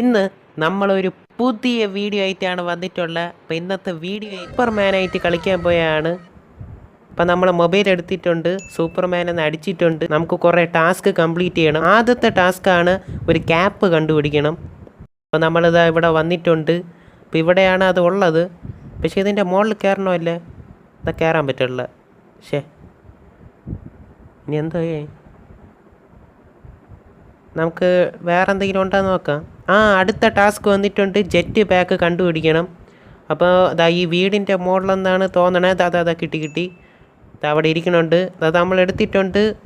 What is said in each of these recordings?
ഇന്ന് നമ്മളൊരു പുതിയ വീഡിയോ ആയിട്ടാണ് വന്നിട്ടുള്ളത് അപ്പോൾ ഇന്നത്തെ വീഡിയോ സൂപ്പർമാനായിട്ട് കളിക്കാൻ പോയാണ്. അപ്പം നമ്മൾ മൊബൈൽ എടുത്തിട്ടുണ്ട്. സൂപ്പർമാൻ എന്ന് അടിച്ചിട്ടുണ്ട്. നമുക്ക് കുറേ ടാസ്ക് കംപ്ലീറ്റ് ചെയ്യണം. ആദ്യത്തെ ടാസ്ക്കാണ് ഒരു ക്യാപ്പ് കണ്ടുപിടിക്കണം. അപ്പോൾ നമ്മളിതാ ഇവിടെ വന്നിട്ടുണ്ട്. അപ്പോൾ ഇവിടെയാണ് അത് ഉള്ളത്. പക്ഷേ ഇതിന്റെ മുകളിൽ കയറണമല്ലേ ഇതാ കയറാൻ പറ്റില്ല പക്ഷേ ഇനി എന്തോ നമുക്ക് വേറെ എന്തെങ്കിലും ഉണ്ടോ നോക്കാം. ആ അടുത്ത ടാസ്ക് വന്നിട്ടുണ്ട്. ജെറ്റ് പാക്ക് കണ്ടുപിടിക്കണം. അപ്പോൾ അതാ ഈ വീടിന്റെ മുകളിലെന്നാണ് തോന്നണേ. അതാ അതാ കിട്ടി കിട്ടി. അവിടെ ഇരിക്കണുണ്ട്. അത് നമ്മൾ എടുത്തിട്ടുണ്ട്.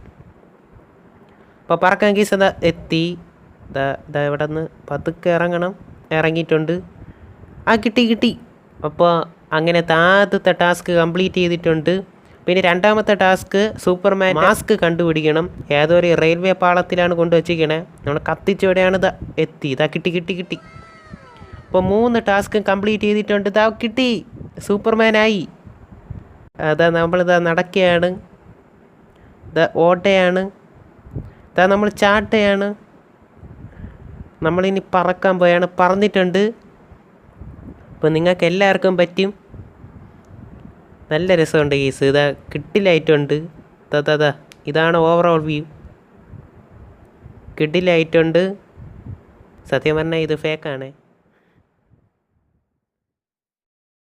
അപ്പോൾ പറക്കാൻ കേസ് അതാ എത്തി. ദാ ദാ ഇവിടെ നിന്ന് പതുക്കെ ഇറങ്ങണം. ഇറങ്ങിയിട്ടുണ്ട്. ആ കിട്ടി കിട്ടി. അപ്പോൾ അങ്ങനെ ആദ്യത്തെ ടാസ്ക് കംപ്ലീറ്റ് ചെയ്തിട്ടുണ്ട്. പിന്നെ രണ്ടാമത്തെ ടാസ്ക് സൂപ്പർമാൻ മാസ്ക് കണ്ടുപിടിക്കണം. ഏതോ ഒരു റെയിൽവേ പാളത്തിലാണ് കൊണ്ടുവച്ചിരിക്കണേ? നമ്മൾ കത്തിച്ചോടെയാണ് ഇതാ എത്തി. ഇതാ കിട്ടി കിട്ടി കിട്ടി. അപ്പോൾ മൂന്ന് ടാസ്ക് കംപ്ലീറ്റ് ചെയ്തിട്ടുണ്ട്. ഇതാ കിട്ടി. സൂപ്പർമാനായി. അതാ നമ്മളിതാ നടക്കുകയാണ് ഇതാ ഓട്ടയാണ്. ഇതാ നമ്മൾ ചാട്ടയാണ്. നമ്മളിനി പറക്കാൻ പോയാണ്. പറഞ്ഞിട്ടുണ്ട്. അപ്പോൾ നിങ്ങൾക്ക് എല്ലാവർക്കും പറ്റും. നല്ല രസമുണ്ട് കേസ്. ഇതാ കിട്ടിലായിട്ടുണ്ട് ഇതാ ഇതാണ് ഓവറോൾ വ്യൂ കിട്ടിലായിട്ടുണ്ട് സത്യം പറഞ്ഞാൽ ഇത് ഫേക്കാണ്